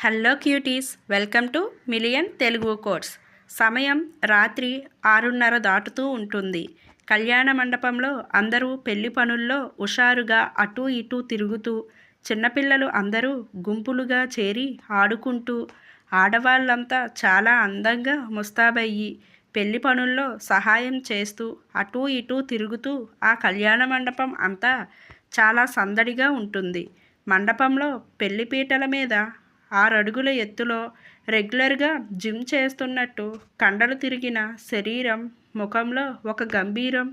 Hello cuties welcome to million Telugu course. సమయం రాత్రి ఆరున్నర దాటుతూ ఉంటుంది. కళ్యాణ మండపంలో అందరూ పెళ్ళి పనుల్లో హుషారుగా అటూ ఇటూ తిరుగుతూ చిన్నపిల్లలు అందరూ గుంపులుగా చేరి ఆడుకుంటూ ఆడవాళ్ళంతా చాలా అందంగా ముస్తాబయ్యి పెళ్ళి పనుల్లో సహాయం చేస్తూ అటూ ఇటూ తిరుగుతూ ఆ కళ్యాణ మండపం అంతా చాలా సందడిగా ఉంటుంది. మండపంలో పెళ్ళిపీటల మీద ఆరడుగుల ఎత్తులో రెగ్యులర్గా జిమ్ చేస్తున్నట్టు కండలు తిరిగిన శరీరం ముఖంలో ఒక గంభీరం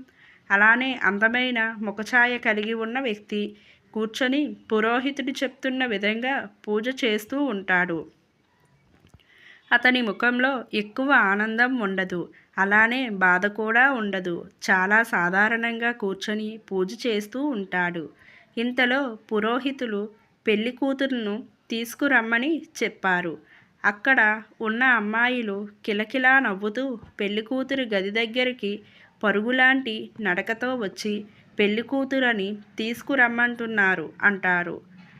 అలానే అందమైన ముఖఛాయ కలిగి ఉన్న వ్యక్తి కూర్చొని పురోహితుడు చెప్తున్న విధంగా పూజ చేస్తూ ఉంటాడు. అతని ముఖంలో ఎక్కువ ఆనందం ఉండదు అలానే బాధ కూడా ఉండదు. చాలా సాధారణంగా కూర్చొని పూజ చేస్తూ ఉంటాడు. ఇంతలో పురోహితులు పెళ్ళి కూతురును తీసుకురమ్మని చెప్పారు. అక్కడ ఉన్న అమ్మాయిలు కిలకిలా నవ్వుతూ పెళ్ళికూతురు గది దగ్గరికి పరుగులాంటి నడకతో వచ్చి పెళ్ళికూతురని తీసుకురమ్మంటున్నారు అంటారు.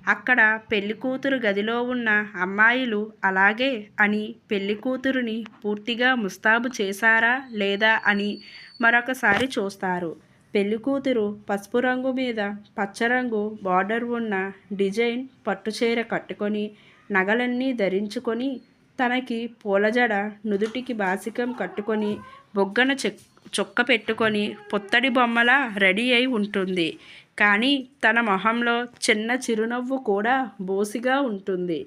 అక్కడ పెళ్ళికూతురు గదిలో ఉన్న అమ్మాయిలు అలాగే అని పెళ్ళికూతురుని పూర్తిగా ముస్తాబు చేశారా లేదా అని మరొకసారి చూస్తారు. పెళ్ళికూతురు పసుపు రంగు మీద పచ్చరంగు బార్డర్ ఉన్న డిజైన్ పట్టుచీర కట్టుకొని నగలన్నీ ధరించుకొని తనకి పూలజడ నుదుటికి బాసికం కట్టుకొని బొగ్గన చెక్ చొక్క పెట్టుకొని పొత్తడి బొమ్మలా రెడీ అయి ఉంటుంది. కానీ తన మొహంలో చిన్న చిరునవ్వు కూడా బోసిగా ఉంటుంది.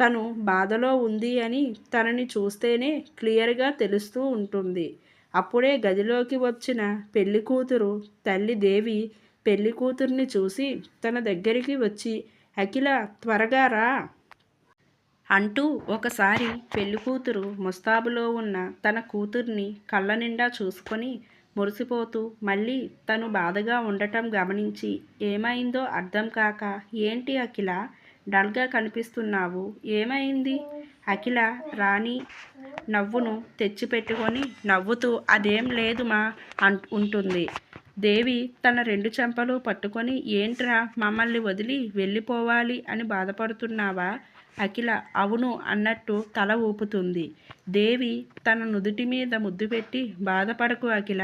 తను బాధలో ఉంది అని తనని చూస్తేనే క్లియర్గా తెలుస్తూ ఉంటుంది. అప్పుడే గదిలోకి వచ్చిన పెళ్ళి కూతురు తల్లి దేవి పెళ్ళి కూతుర్ని చూసి తన దగ్గరికి వచ్చి అఖిల త్వరగా రా అంటూ ఒకసారి పెళ్ళి కూతురు ముస్తాబులో ఉన్న తన కూతుర్ని కళ్ళ నిండా చూసుకొని మురిసిపోతూ మళ్ళీ తను బాధగా ఉండటం గమనించి ఏమైందో అర్థం కాక ఏంటి అఖిల? డల్గా కనిపిస్తున్నావు. ఏమైంది? అఖిల రాణి నవ్వును తెచ్చిపెట్టుకొని నవ్వుతూ అదేం లేదు మా ఉంటుంది. దేవి తన రెండు చెంపలు పట్టుకొని ఏంట్రా మమ్మల్ని వదిలి వెళ్ళిపోవాలి అని బాధపడుతున్నావా? అఖిల అవును అన్నట్టు తల ఊపుతుంది. దేవి తన నుదుటి మీద ముద్దు పెట్టి బాధపడకు అఖిల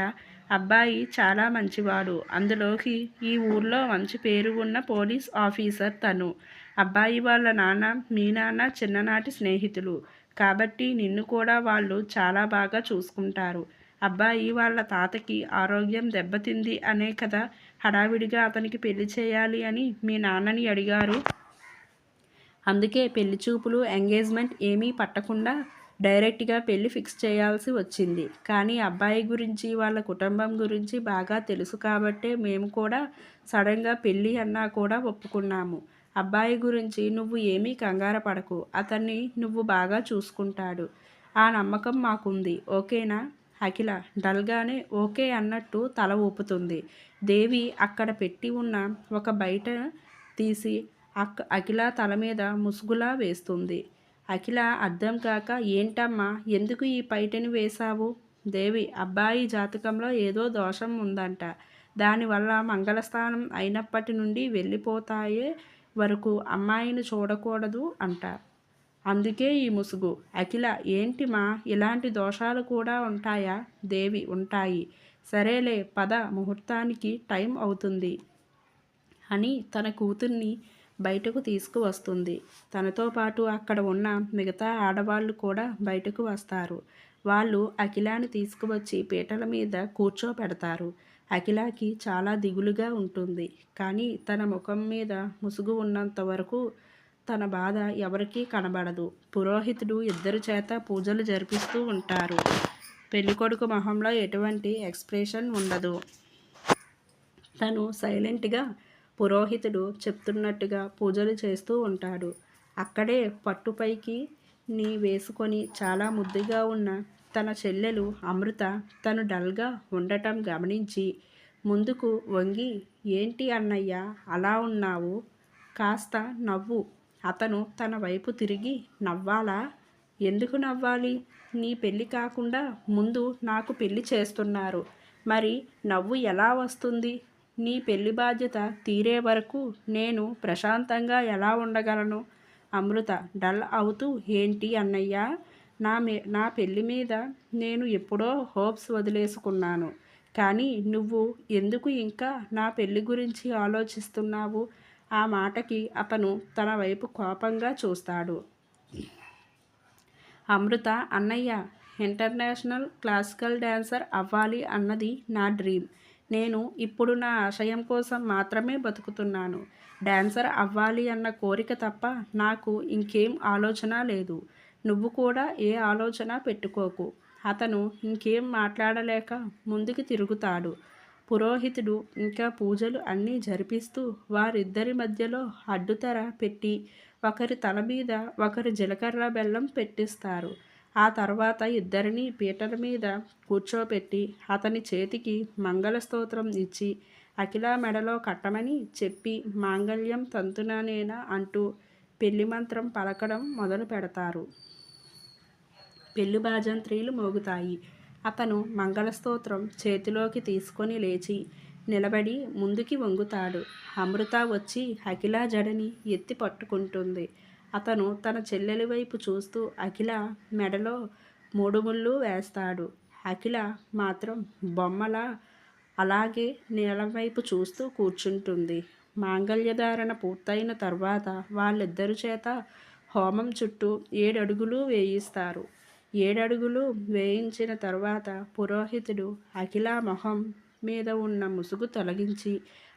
అబ్బాయి చాలా మంచివాడు. అందులోకి ఈ ఊర్లో మంచి పేరు ఉన్న పోలీస్ ఆఫీసర్ తను. అబ్బాయి వాళ్ళ నాన్న మీ నాన్న చిన్ననాటి స్నేహితులు. కాబట్టి నిన్ను కూడా వాళ్ళు చాలా బాగా చూసుకుంటారు. అబ్బాయి వాళ్ళ తాతకి ఆరోగ్యం దెబ్బతింది అనే కదా హడావిడిగా అతనికి పెళ్ళి చేయాలి అని మీ నాన్నని అడిగారు. అందుకే పెళ్ళి చూపులు ఎంగేజ్మెంట్ ఏమీ పట్టకుండా డైరెక్ట్గా పెళ్ళి ఫిక్స్ చేయాల్సి వచ్చింది. కానీ అబ్బాయి గురించి వాళ్ళ కుటుంబం గురించి బాగా తెలుసు కాబట్టే మేము కూడా సడన్గా పెళ్ళి అన్నా కూడా ఒప్పుకున్నాము. అబ్బాయి గురించి నువ్వు ఏమీ కంగారు పడకు. అతన్ని నువ్వు బాగా చూసుకుంటాడు. ఆ నమ్మకం మాకుంది. ఓకేనా? అఖిల డల్గానే ఓకే అన్నట్టు తల ఊపుతుంది. దేవి అక్కడ పెట్టి ఉన్న ఒక బయట తీసి అక్క అఖిల తల మీద ముసుగులా వేస్తుంది. అఖిల అర్థం కాక ఏంటమ్మా ఎందుకు ఈ పైటని వేశావు? దేవి అబ్బాయి జాతకంలో ఏదో దోషం ఉందంట. దానివల్ల మంగళస్థానం అయినప్పటి నుండి వెళ్ళిపోతాయే వరకు అమ్మాయిని చూడకూడదు అంట అందుకే ఈ ముసుగు. అఖిల ఏంటి మా? ఇలాంటి దోషాలు కూడా ఉంటాయా? దేవి ఉంటాయి. సరేలే పద. ముహూర్తానికి టైం అవుతుంది. అని తన కూతుర్ని బయటకు తీసుకువస్తుంది. తనతో పాటు అక్కడ ఉన్న మిగతా ఆడవాళ్ళు కూడా బయటకు వస్తారు. వాళ్ళు అఖిలాని తీసుకువచ్చి పీటల మీద కూర్చోపెడతారు. అఖిలాకి చాలా దిగులుగా ఉంటుంది. కానీ తన ముఖం మీద ముసుగు ఉన్నంత వరకు తన బాధ ఎవరికీ కనబడదు. పురోహితుడు ఇద్దరు చేత పూజలు జరిపిస్తూ ఉంటారు. పెళ్ళికొడుకు మొహంలో ఎటువంటి ఎక్స్ప్రెషన్ ఉండదు. తను సైలెంట్గా పురోహితుడు చెప్తున్నట్టుగా పూజలు చేస్తూ ఉంటాడు. అక్కడే పట్టుపైకి నీ వేసుకొని చాలా ముద్దుగా ఉన్న తన చెల్లెలు అమృత తను డల్గా ఉండటం గమనించి ముందుకు వంగి ఏంటి అన్నయ్య అలా ఉన్నావు? కాస్త నవ్వు. అతను తన వైపు తిరిగి నవ్వాలా? ఎందుకు నవ్వాలి? నీ పెళ్ళి కాకుండా ముందు నాకు పెళ్ళి చేస్తున్నారు. మరి నవ్వు ఎలా వస్తుంది? నీ పెళ్ళి బాధ్యత తీరే వరకు నేను ప్రశాంతంగా ఎలా ఉండగలను? అమృత డల్ అవుతూ ఏంటి అన్నయ్య నా మీ నా పెళ్ళి మీద నేను ఎప్పుడో హోప్స్ వదిలేసుకున్నాను. కానీ నువ్వు ఎందుకు ఇంకా నా పెళ్ళి గురించి ఆలోచిస్తున్నావు? ఆ మాటకి అతను తన వైపు కోపంగా చూస్తాడు. అమృత అన్నయ్య ఇంటర్నేషనల్ క్లాసికల్ డ్యాన్సర్ అవ్వాలి అన్నది నా డ్రీమ్. నేను ఇప్పుడు నా ఆశయం కోసం మాత్రమే బతుకుతున్నాను. డ్యాన్సర్ అవ్వాలి అన్న కోరిక తప్ప నాకు ఇంకేం ఆలోచన లేదు. నువ్వు కూడా ఏ ఆలోచన పెట్టుకోకు. అతను ఇంకేం మాట్లాడలేక ముందుకు తిరుగుతాడు. పురోహితుడు ఇంకా పూజలు అన్నీ జరిపిస్తూ వారిద్దరి మధ్యలో అడ్డుతెర పెట్టి ఒకరి తల మీద ఒకరి జీలకర్ర బెల్లం పెట్టిస్తారు. ఆ తర్వాత ఇద్దరిని పీటల మీద కూర్చోపెట్టి అతని చేతికి మంగళస్తోత్రం ఇచ్చి అఖిల మెడలో కట్టమని చెప్పి మాంగళ్యం తంతుననేనా అంటూ పెళ్ళి మంత్రం పలకడం మొదలు పెడతారు. పెళ్ళి బాజంత్రీలు మోగుతాయి. అతను మంగళస్తోత్రం చేతిలోకి తీసుకొని లేచి నిలబడి ముందుకి వంగుతాడు. అమృత వచ్చి అఖిల జడని ఎత్తి పట్టుకుంటుంది. అతను తన చెల్లెలి వైపు చూస్తూ అఖిల మెడలో మూడు ముళ్ళు వేస్తాడు. అఖిల మాత్రం బొమ్మల అలాగే నీలం వైపు చూస్తూ కూర్చుంటుంది. మాంగళ్యధారణ పూర్తయిన తర్వాత వాళ్ళిద్దరి చేత హోమం చుట్టూ ఏడడుగులు వేయిస్తారు. ఏడడుగులు వేయించిన తర్వాత పురోహితుడు అఖిల మొహం మీద ఉన్న ముసుగు తొలగించి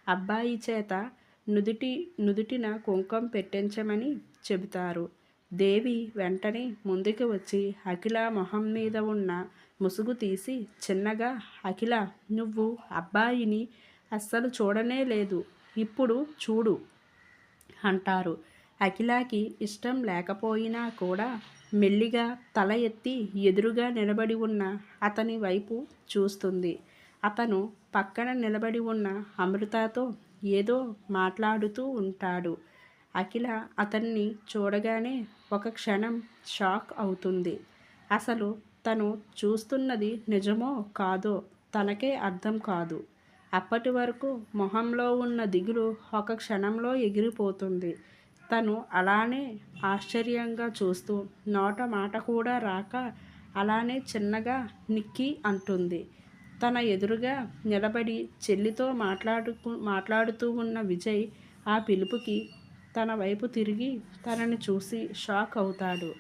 అబ్బాయి చేత నుదుటి నుదుటిన కుంకం పెట్టించమని చెబుతారు. దేవి వెంటనే ముందుకు వచ్చి అఖిల మొహం మీద ఉన్న ముసుగు తీసి చిన్నగా అఖిల నువ్వు అబ్బాయిని అస్సలు చూడనే లేదు. ఇప్పుడు చూడు అంటారు. అఖిలాకి ఇష్టం లేకపోయినా కూడా మెల్లిగా తల ఎత్తి ఎదురుగా నిలబడి ఉన్న అతని వైపు చూస్తుంది. అతను పక్కన నిలబడి ఉన్న అమృతతో ఏదో మాట్లాడుతూ ఉంటాడు. అఖిల అతన్ని చూడగానే ఒక క్షణం షాక్ అవుతుంది. అసలు తను చూస్తున్నది నిజమో కాదో తనకే అర్థం కాదు. అప్పటి వరకు మొహంలో ఉన్న దిగులు ఒక క్షణంలో ఎగిరిపోతుంది. తను అలానే ఆశ్చర్యంగా చూస్తూ నోట మాట కూడా రాక అలానే చిన్నగా నిక్కి అంటుంది. తన ఎదురుగా నిలబడి చెల్లితో మాట్లాడుకు మాట్లాడుతూ ఉన్న విజయ్ ఆ పిలుపుకి తన వైపు తిరిగి తనని చూసి షాక్ అవుతాడు.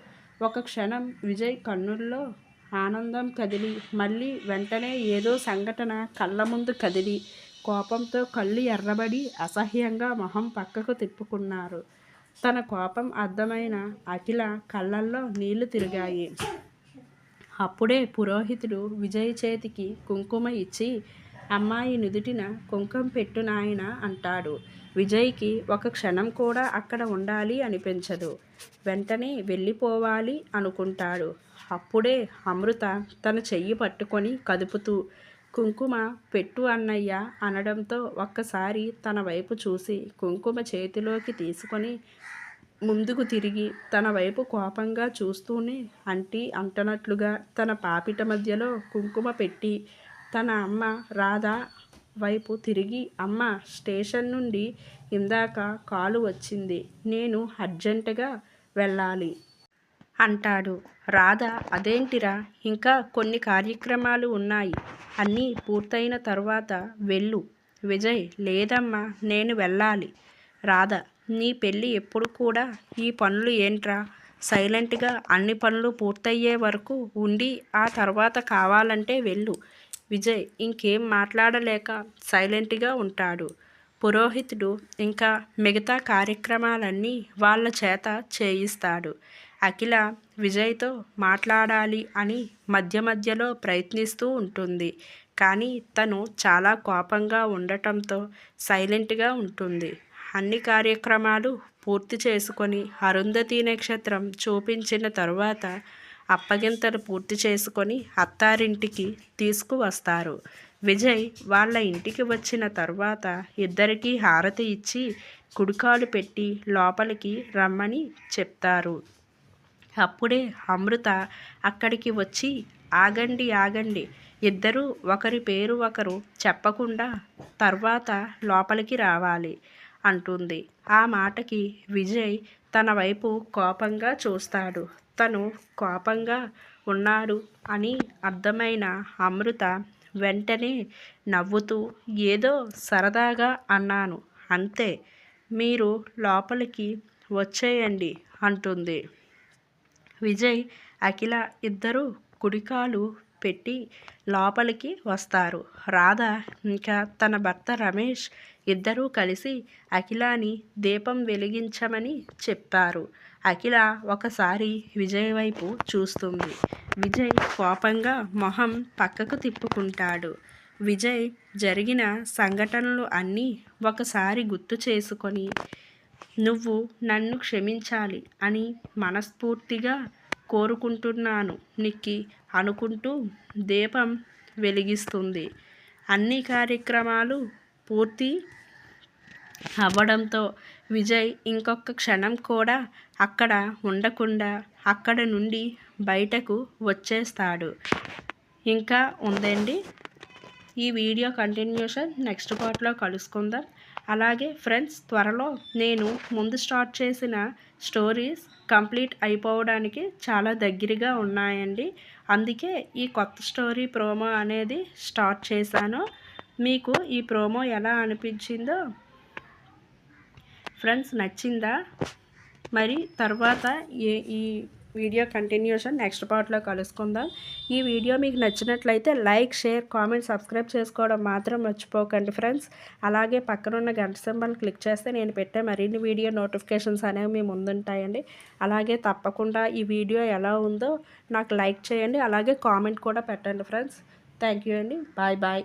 ఒక క్షణం విజయ్ కన్నుల్లో ఆనందం కదిలి మళ్ళీ వెంటనే ఏదో సంఘటన కళ్ళ ముందు కదిలి కోపంతో కళ్ళు ఎర్రబడి అసహ్యంగా మొహం పక్కకు తిప్పుకున్నారు. తన కోపం అర్థమైన అఖిల కళ్ళల్లో నీళ్ళు తిరిగాయి. అప్పుడే పురోహితుడు విజయ్ చేతికి కుంకుమ ఇచ్చి అమ్మాయి నుదుటిన కుంకం పెట్టు నాయన అంటాడు. విజయ్కి ఒక క్షణం కూడా అక్కడ ఉండాలి అనిపించదు. వెంటనే వెళ్ళిపోవాలి అనుకుంటాడు. అప్పుడే అమృత తన చెయ్యి పట్టుకొని కదుపుతూ కుంకుమ పెట్టు అన్నయ్య అనడంతో ఒక్కసారి తన వైపు చూసి కుంకుమ చేతిలోకి తీసుకొని ముందుకు తిరిగి తన వైపు కోపంగా చూస్తూనే అంటి అంటనట్లుగా తన పాపిట మధ్యలో కుంకుమ పెట్టి తన అమ్మ రాధ వైపు తిరిగి అమ్మ స్టేషన్ నుండి ఇందాక కాలు వచ్చింది. నేను అర్జెంటుగా వెళ్ళాలి అంటాడు. రాధ అదేంటిరా? ఇంకా కొన్ని కార్యక్రమాలు ఉన్నాయి. అన్నీ పూర్తయిన తర్వాత వెళ్ళు. విజయ్ లేదమ్మా నేను వెళ్ళాలి. రాధ నీ పెళ్ళి ఎప్పుడు కూడా ఈ పనులు ఏంట్రా? సైలెంట్గా అన్ని పనులు పూర్తయ్యే వరకు ఉండి ఆ తర్వాత కావాలంటే వెళ్ళు. విజయ్ ఇంకేం మాట్లాడలేక సైలెంట్గా ఉంటాడు. పురోహితుడు ఇంకా మిగతా కార్యక్రమాలన్నీ వాళ్ళ చేత చేయిస్తాడు. అఖిల విజయ్తో మాట్లాడాలి అని మధ్య మధ్యలో ప్రయత్నిస్తూ ఉంటుంది. కానీ తను చాలా కోపంగా ఉండటంతో సైలెంట్గా ఉంటుంది. అన్ని కార్యక్రమాలు పూర్తి చేసుకొని అరుంధతి నక్షత్రం చూపించిన తరువాత అప్పగింతలు పూర్తి చేసుకొని అత్తారింటికి తీసుకువస్తారు. విజయ్ వాళ్ళ ఇంటికి వచ్చిన తర్వాత ఇద్దరికీ హారతి ఇచ్చి కుడికాలు పెట్టి లోపలికి రమ్మని చెప్తారు. అప్పుడే అమృత అక్కడికి వచ్చి ఆగండి ఆగండి. ఇద్దరూ ఒకరి పేరు ఒకరు చెప్పకుండా తర్వాత లోపలికి రావాలి అంటుంది. ఆ మాటకి విజయ్ తన వైపు కోపంగా చూస్తాడు. తను కోపంగా ఉన్నాడు అని అర్థమైన అమృత వెంటనే నవ్వుతూ ఏదో సరదాగా అన్నాను. అంతే. మీరు లోపలికి వచ్చేయండి అంటుంది. విజయ్ అఖిల ఇద్దరు కుడికాలు పెట్టి లోపలికి వస్తారు. రాధ ఇంకా తన భర్త రమేష్ ఇద్దరూ కలిసి అఖిలాని దీపం వెలిగించమని చెప్పారు. అఖిల ఒకసారి విజయ్ వైపు చూస్తుంది. విజయ్ కోపంగా మొహం పక్కకు తిప్పుకుంటాడు. విజయ్ జరిగిన సంఘటనలు అన్నీ ఒకసారి గుర్తు చేసుకొని నువ్వు నన్ను క్షమించాలి అని మనస్ఫూర్తిగా కోరుకుంటున్నాను. నిక్కి అనుకుంటూ దీపం వెలిగిస్తుంది. అన్ని కార్యక్రమాలు పూర్తి అవ్వడంతో విజయ్ ఇంకొక క్షణం కూడా అక్కడ ఉండకుండా అక్కడ నుండి బయటకు వచ్చేస్తాడు. ఇంకా ఉందండి. ఈ వీడియో కంటిన్యూషన్ నెక్స్ట్ పార్ట్లో కలుసుకుందాం. అలాగే ఫ్రెండ్స్ త్వరలో నేను ముందు స్టార్ట్ చేసిన స్టోరీస్ కంప్లీట్ అయిపోవడానికి చాలా దగ్గరగా ఉన్నాయండి. అందుకే ఈ కొత్త స్టోరీ ప్రోమో అనేది స్టార్ట్ చేశాను. మీకు ఈ ప్రోమో ఎలా అనిపించిందో ఫ్రెండ్స్ నచ్చిందా? మరి తర్వాత ఏ ఈ వీడియో కంటిన్యూషన్ నెక్స్ట్ పార్ట్లో కలుసుకుందాం. ఈ వీడియో మీకు నచ్చినట్లయితే లైక్ షేర్ కామెంట్ సబ్స్క్రైబ్ చేసుకోవడం మాత్రం మర్చిపోకండి ఫ్రెండ్స్ అలాగే పక్కనున్న గంట సింబల్ క్లిక్ చేస్తే నేను పెట్టే మరిన్ని వీడియో నోటిఫికేషన్స్ అనేవి మీ ముందుంటాయండి. అలాగే తప్పకుండా ఈ వీడియో ఎలా ఉందో నాకు లైక్ చేయండి. అలాగే కామెంట్ కూడా పెట్టండి ఫ్రెండ్స్ థ్యాంక్ యూ అండి. Bye bye